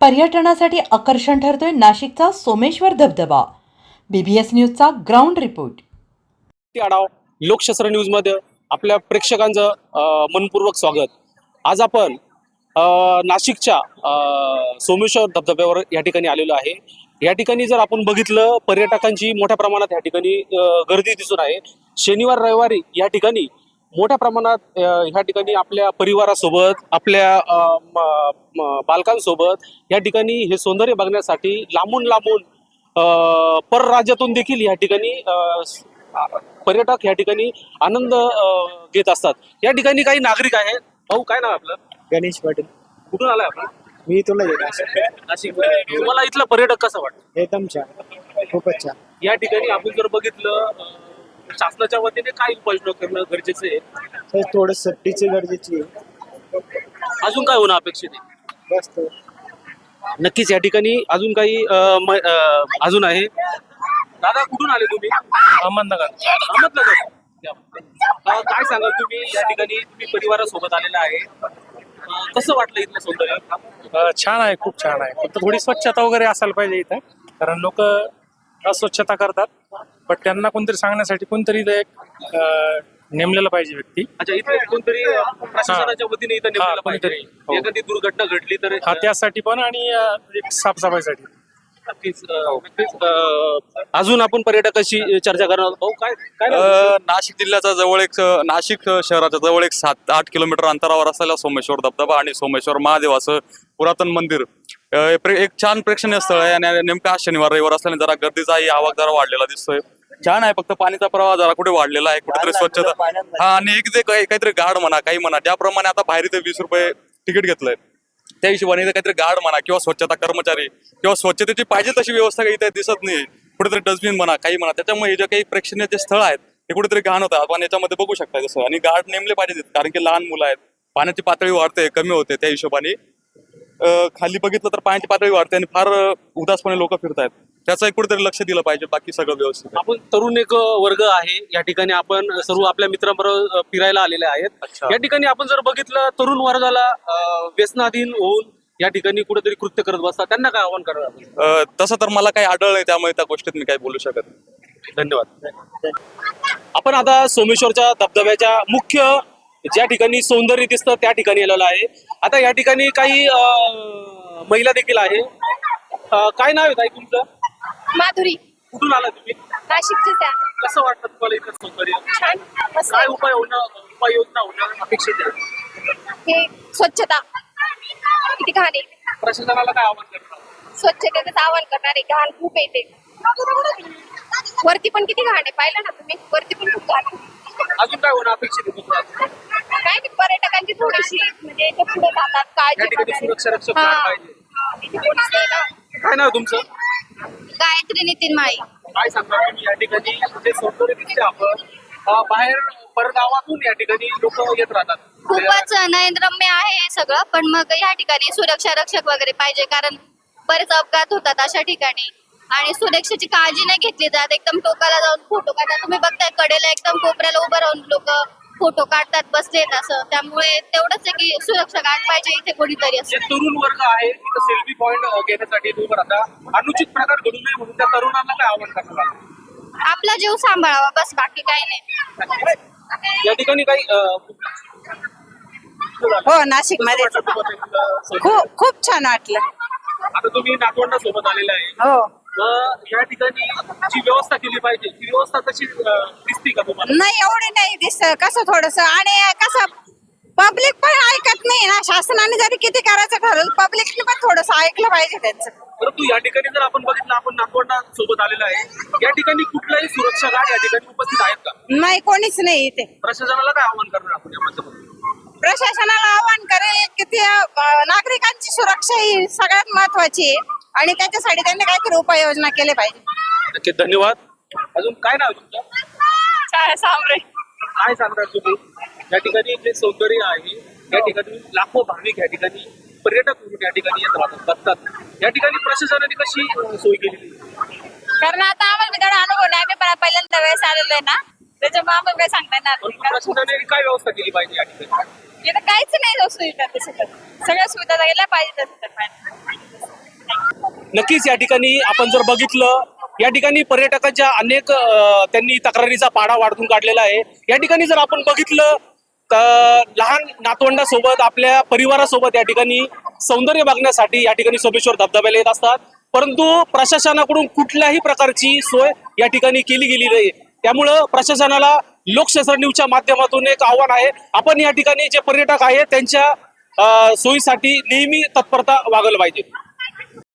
पर्यटनासाठी आकर्षण ठरतोय नाशिकचा सोमेश्वर धबधबा. बीबीएस न्यूजचा ग्राउंड रिपोर्ट. माहिती आढावा लोकशास्त्र न्यूजमध्ये आपल्या प्रेक्षकांचं मनपूर्वक स्वागत. आज आपण नाशिकच्या सोमेश्वर धबधब्यावर या ठिकाणी आलेलो आहे. या ठिकाणी जर आपण बघितलं पर्यटकांची मोठ्या प्रमाणात या ठिकाणी गर्दी दिसून आहे. शनिवार रविवारी या ठिकाणी मोठ्या प्रमाणात ह्या ठिकाणी आपल्या परिवारासोबत आपल्या बालकांसोबत या ठिकाणी हे सौंदर्य बघण्यासाठी लांबून लांबून अ, परराज्यातून देखील या ठिकाणी पर्यटक या ठिकाणी आनंद घेत असतात. या ठिकाणी काही नागरिक आहेत? भाऊ काय नाव आपलं? गणेश पाटील. कुठून आलाय आपण? मी इथूनच येतो नाशिक. तुम्हाला इथलं पर्यटक कसं वाटतं? एकदम छान. खूपच छान. या ठिकाणी आपण जर बघितलं शासनाच्या वतीने काय उपाययोजना करणं गरजेचं आहे? थोडं सेफ्टीची गरजेची आहे. अजून काय होणं अपेक्षित आहे? बस तो नक्कीच या ठिकाणी अजून काही अ, म- अ, अजून आहे? दादा कुठून आले तुम्ही? अहमदनगर. अहमदनगर. अ, काय सांगाल तुम्ही? या ठिकाणी तुम्ही परिवारासोबत आलेला आहे. अ, कसं वाटलं इथलं सौंदर्य? अ, छान आहे खूप छान आहे. फक्त थोडी स्वच्छता वगैरे असायला पाहिजे इथं. कारण लोक अस्वच्छता करतात. पण त्यांना कोणतरी सांगण्यासाठी कोणतरी इथं एक अ, नेमलेला पाहिजे व्यक्ती अच्छा इथे कोणतरी अ, प्रशासनाच्या वतीने इथं नेमलेलं हा, पाहिजे कोणीतरी. हो. एखादी दुर्घटना घडली तर हा त्यासाठी पण आणि अ, एक साफसफाईसाठी नक्कीच अ, नक्कीच अ, अजून आपण पर्यटकाशी चर्चा करणार आहोत. भाऊ काय अ? नाशिक जिल्ह्याचा जवळ एक अ, नाशिक शहराच्या जवळ एक सात आठ किलोमीटर अंतरावर असलेला सोमेश्वर धबधबा आणि सोमेश्वर महादेव असं पुरातन मंदिर अ, हे प्रे- एक छान प्रेक्षणीय स्थळ आहे आणि नेमका आज शनिवार रविवार असल्याने जरा गर्दीचाही आवाज जरा वाढलेला दिसतोय छान आहे फक्त पाणीचा प्रवाह जरा कुठे वाढलेला आहे कुठेतरी स्वच्छता. हा आणि एक जे काही काहीतरी गाड म्हणा काही म्हणा ज्याप्रमाणे आता बाहेर इथे वीस रुपये तिकीट घेतलंय त्या हिशोबाने काहीतरी गार्ड म्हणा किंवा स्वच्छता कर्मचारी किंवा स्वच्छतेची पाहिजे तशी व्यवस्था काही इथे दिसत नाही कुठेतरी डस्टबिन म्हणा काही म्हणा त्याच्यामुळे हे जे काही प्रेक्षणीय जे स्थळ आहेत ते कुठेतरी घाण होतात आपण याच्यामध्ये बघू शकता जसं आणि गार्ड नेमले पाहिजे तिथे, कारण की लहान मुलं आहेत पाण्याची पातळी वाढते कमी होते त्या हिशोबाने. खाली बघितलं तर पाण्याची पातळी वाढते आणि फार उदासपणे लोक फिरतायत त्याचं कुठेतरी लक्ष दिलं पाहिजे बाकी सगळं व्यवस्थित. आपण तरुण एक वर्ग आहे या ठिकाणी आपण सर्व आपल्या मित्रांबरोबर फिरायला आलेले आहेत. या ठिकाणी आपण जर बघितलं तरुण वर्गाला व्यसनाधीन होऊन या ठिकाणी कुठेतरी कृत्य करत बसतात त्यांना काय आव्हान करणार तसं तर मला काही आढळलं नाही त्यामुळे त्या गोष्टीत मी काही बोलू शकत. धन्यवाद आपण आता सोमेश्वरच्या धबधब्याच्या मुख्य ज्या ठिकाणी सौंदर्य दिसतं त्या ठिकाणी आलेलं आहे. आता या ठिकाणी काही महिला देखील आहे. काय नाव आहे ताई तुमचं? माधुरी. कुठून आला तुम्ही? नाशिकची त्या कसं वाटतं तुम्हाला इथं सौंदर्य? छान. मस्त. काय उपाय होणं उपाययोजना होणं अपेक्षित आहे? हे स्वच्छता. किती घाण आहे. प्रशासनाला काय आव्हान करणार स्वच्छतेचं आवाहन करणारे घाण खूप येते वरती पण किती घाण आहे पाहिलं ना तुम्ही वरती पण खूप घाण आहे. अजून काय होणं अपेक्षित आहे काय ते पर्यटकांची थोडीशी म्हणजे ते पुढे जातात या काळजी ठिकाणी वगैरे. सुरक्षा रक्षक हा. काय पाहिजे इथे कोणीच नाही ना. काय नाव तुमचं गायत्री नितीन माळी काय सांगता तुम्ही या ठिकाणी जे सौंदर्य दिसते आपण अं, बाहेर परगावातून या ठिकाणी लोक येत राहतात खूपच नयनरम्य आहे हे सगळं पण मग ह्या ठिकाणी सुरक्षा रक्षक वगैरे पाहिजे कारण बरेच अपघात होतात अशा ठिकाणी आणि सुरक्षेची काळजी नाही घेतली जात. एकदम टोकाला जाऊन फोटो काढतात. तुम्ही बघताय कडेला एकदम कोपऱ्याला उभं राहून लोक फोटो काढतात बसलेत असं. त्यामुळे तेवढंच आहे की सुरक्षा गार्ड पाहिजे इथे कोणीतरी जे असं तरुण वर्ग आहे तिथं सेल्फी पॉईंट घेण्यासाठी उभं राहता. अनुचित प्रकार घडू नये म्हणून त्या तरुणांना काय आव्हान करणार आपला जीव सांभाळावा बस बाकी काही नाही. या ठिकाणी काही अं, हो नाशिकमध्ये? खूप खूप छान वाटलं. आता तुम्ही नातवंडा सोबत आलेला आहे. हो. या ठिकाणी जी व्यवस्था केली पाहिजे. ती व्यवस्था अं, दिसते का तुम्हाला? नाही एवढे नाही दिसत. कसं थोडस? आणि कसं पब्लिक पण ऐकत नाही ना. शासनाने जरी किती करायचं ठरवलं पब्लिकने पण थोडस ऐकलं पाहिजे त्यांचं. परंतु या ठिकाणी जर आपण बघितलं आपण नातवंडा सोबत आलेला आहे. या ठिकाणी कुठलाही सुरक्षा गार्ड या ठिकाणी उपस्थित आहेत का? नाही कोणीच नाही इथे. प्रशासनाला काय आव्हान करणार आपण या माध्यमातून? प्रशासनाला आवाहन करेल की ते अं, नागरिकांची सुरक्षा ही सगळ्यात महत्वाची आहे. आणि त्याच्यासाठी त्यांनी काहीतरी उपाययोजना केल्या पाहिजे. नक्की धन्यवाद. अजून काय नाव आहे तुमचं? सांबरे काय सांगणार तुम्ही? या ठिकाणी जे सौंदर्य आहे या ठिकाणी लाखो भाविक या ठिकाणी पर्यटक म्हणून या ठिकाणी येत राहतात बघतात. या ठिकाणी प्रशासनाने कशी अं, सोय केली? कारण आता आम्हाला तेवढा अनुभव नाही. आम्ही पण पहिल्यांदा वेळेस आलेलो आहे ना. त्याच्यामुळे आम्हाला काय सांगता येणार पण नाही. कारण प्रशासनाने काय व्यवस्था केली पाहिजे या ठिकाणी? इथं काहीच नाही सुविधा तसं सगळ्या सुविधा गेल्या पाहिजे तसं तर नक्कीच या ठिकाणी आपण जर बघितलं या ठिकाणी पर्यटकांच्या अनेक त्यांनी तक्रारीचा पाडा वाढवून काढलेला आहे. या ठिकाणी जर आपण बघितलं तर लहान नातवंडासोबत आपल्या परिवारासोबत या ठिकाणी सौंदर्य बघण्यासाठी या ठिकाणी सोमेश्वर धबधब्याला येत असतात. परंतु प्रशासनाकडून कुठल्याही प्रकारची सोय या ठिकाणी केली गेली नाही. त्यामुळं प्रशासनाला लोकशास्त्र न्यूजच्या माध्यमातून एक आव्हान आहे. आपण या ठिकाणी जे पर्यटक आहेत त्यांच्या सोयीसाठी नेहमी तत्परता वागवलं पाहिजे.